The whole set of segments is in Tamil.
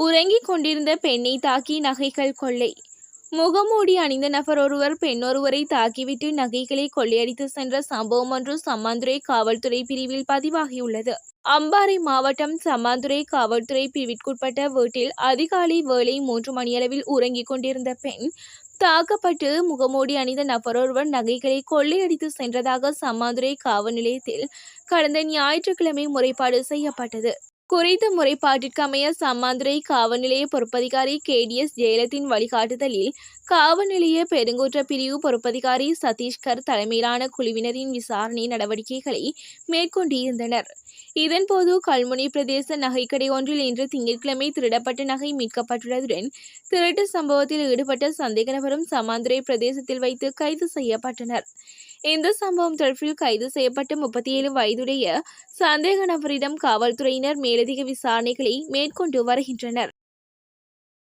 உறங்கிக் கொண்டிருந்த பெண்ணை தாக்கி நகைகள் கொள்ளை. முகமூடி அணிந்த நபர் ஒருவர் பெண்ணொருவரை தாக்கிவிட்டு நகைகளை கொள்ளையடித்து சென்ற சம்பவம் ஒன்று சம்மாந்துறை காவல்துறை பிரிவில் பதிவாகியுள்ளது. அம்பாறை மாவட்டம் சம்மாந்துறை காவல்துறை பிரிவிற்குட்பட்ட வீட்டில் அதிகாலை வேளை மூன்று மணியளவில் உறங்கிக் கொண்டிருந்த பெண் தாக்கப்பட்டு முகமூடி அணிந்த நபரொருவர் நகைகளை கொள்ளையடித்து சென்றதாக சம்மாந்துறை காவல் நிலையத்தில் கடந்த ஞாயிற்றுக்கிழமை முறைப்பாடு செய்யப்பட்டது. குறித்த முறைப்பாட்டிற்கு அமைய சம்மாந்துறை பொறுப்பதிகாரி கே பொறுப்பதிகாரி கேடிஎஸ் ஜெயலத்தின் வழிகாட்டுதலில் காவல்நிலைய பெருங்குற்ற பிரிவு பொறுப்பதிகாரி சதீஷ்கர் தலைமையிலான குழுவினரின் விசாரணை நடவடிக்கைகளை மேற்கொண்டிருந்தனர். இதன்போது கல்முனை பிரதேச நகைக்கடை ஒன்றில் இன்று திங்கட்கிழமை திருடப்பட்ட நகை மீட்கப்பட்டுள்ளதுடன் திருட்டு சம்பவத்தில் ஈடுபட்ட சந்தேக நபரும் சமாந்துரை பிரதேசத்தில் வைத்து கைது செய்யப்பட்டனர். இந்த சம்பவம் தொடர்பில் கைது செய்யப்பட்ட முப்பத்தி ஏழு வயதுடைய சந்தேக நபரிடம் காவல்துறையினர் மேலதிக விசாரணைகளை மேற்கொண்டு வருகின்றனர்.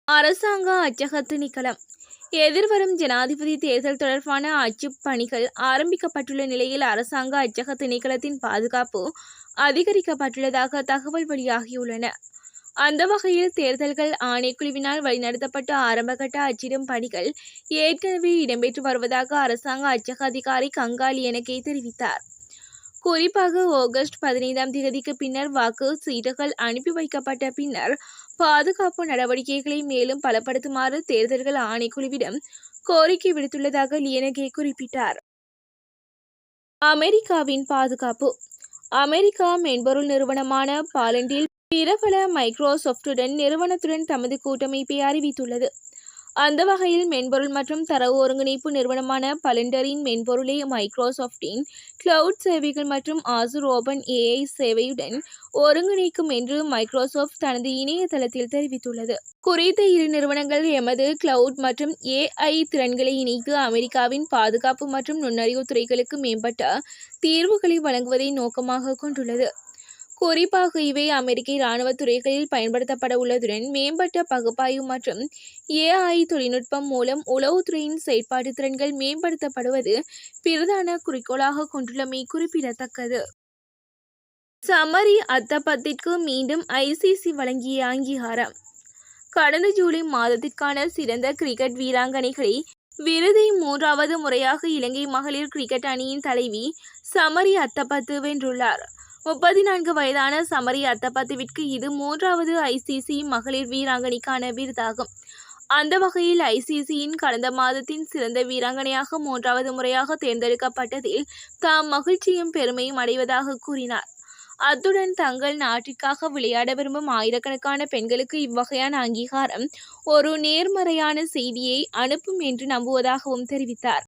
அரசாங்க அச்சகத்து திணைக்களம் எதிர்வரும் ஜனாதிபதி தேர்தல் தொடர்பான அச்சு பணிகள் ஆரம்பிக்கப்பட்டுள்ள நிலையில் அரசாங்க அச்சக திணைக்களத்தின் பாதுகாப்பு அதிகரிக்கப்பட்டுள்ளதாக தகவல் வெளியாகியுள்ளன. அந்த வகையில் தேர்தல்கள் ஆணைக்குழுவினால் வழிநடத்தப்பட்ட ஆரம்பகட்ட அச்சிடும் பணிகள் ஏற்கனவே இடம்பெற்று வருவதாக அரசாங்க அச்சக அதிகாரி கங்காலி எனக்கே தெரிவித்தார். குறிப்பாக ஆகஸ்ட் பதினைந்தாம் தேதிக்கு பின்னர் வாக்கு சீட்டுகள் அனுப்பி வைக்கப்பட்ட பின்னர் பாதுகாப்பு நடவடிக்கைகளை மேலும் பலப்படுத்துமாறு தேர்தல்கள் ஆணைக்குழுவிடம் கோரிக்கை விடுத்துள்ளதாக லியனகே குறிப்பிட்டார். அமெரிக்காவின் பாதுகாப்பு. அமெரிக்கா மென்பொருள் நிறுவனமான பாலண்டில் பிரபல மைக்ரோசாஃப்டுடன் நிறுவனத்துடன் தமது கூட்டமைப்பை அறிவித்துள்ளது. அந்த வகையில் மென்பொருள் மற்றும் தரவு ஒருங்கிணைப்பு நிறுவனமான பலண்டரின் மென்பொருளை மைக்ரோசாஃப்டின் கிளவுட் சேவைகள் மற்றும் ஆசூர் ஓபன் ஏஐ சேவையுடன் ஒருங்கிணைக்கும் என்று மைக்ரோசாஃப்ட் தனது இணையதளத்தில் தெரிவித்துள்ளது. குறித்த இரு நிறுவனங்கள் எமது கிளவுட் மற்றும் ஏஐ திறன்களை இணைத்து அமெரிக்காவின் பாதுகாப்பு மற்றும் நுண்ணறிவு துறைகளுக்கு மேம்பட்ட தீர்வுகளை வழங்குவதை நோக்கமாக கொண்டுள்ளது. குறிப்பாக இவை அமெரிக்க இராணுவ துறைகளில் பயன்படுத்தப்பட உள்ளதுடன் மேம்பட்ட பகுப்பாய்வு மற்றும் ஏஐ தொழில்நுட்பம் மூலம் உளவுத்துறையின் செயற்பாட்டு திறன்கள் மேம்படுத்தப்படுவது பிரதான குறிக்கோளாக கொண்டுள்ளமை குறிப்பிடத்தக்கது. சமரி அத்தப்பத்திற்கு மீண்டும் ஐசிசி வழங்கிய அங்கீகாரம். கடந்த ஜூலை மாதத்திற்கான சிறந்த கிரிக்கெட் வீராங்கனைகளை விருதை மூன்றாவது முறையாக இலங்கை மகளிர் கிரிக்கெட் அணியின் தலைவி சமரி அத்தப்பத்து வென்றுள்ளார். முப்பத்தி நான்கு வயதான சமரி அத்தபத்துவிற்கு இது மூன்றாவது ஐசிசி மகளிர் வீராங்கனைக்கான விருதாகும். அந்த வகையில் ஐசிசியின் கடந்த மாதத்தின் சிறந்த வீராங்கனையாக மூன்றாவது முறையாக தேர்ந்தெடுக்கப்பட்டதில் தாம் மகிழ்ச்சியும் பெருமையும் அடைவதாக கூறினார். அத்துடன் தங்கள் நாட்டிற்காக விளையாட விரும்பும் ஆயிரக்கணக்கான பெண்களுக்கு இவ்வகையான அங்கீகாரம் ஒரு நேர்மறையான செய்தியை அனுப்பும் என்று நம்புவதாகவும் தெரிவித்தார்.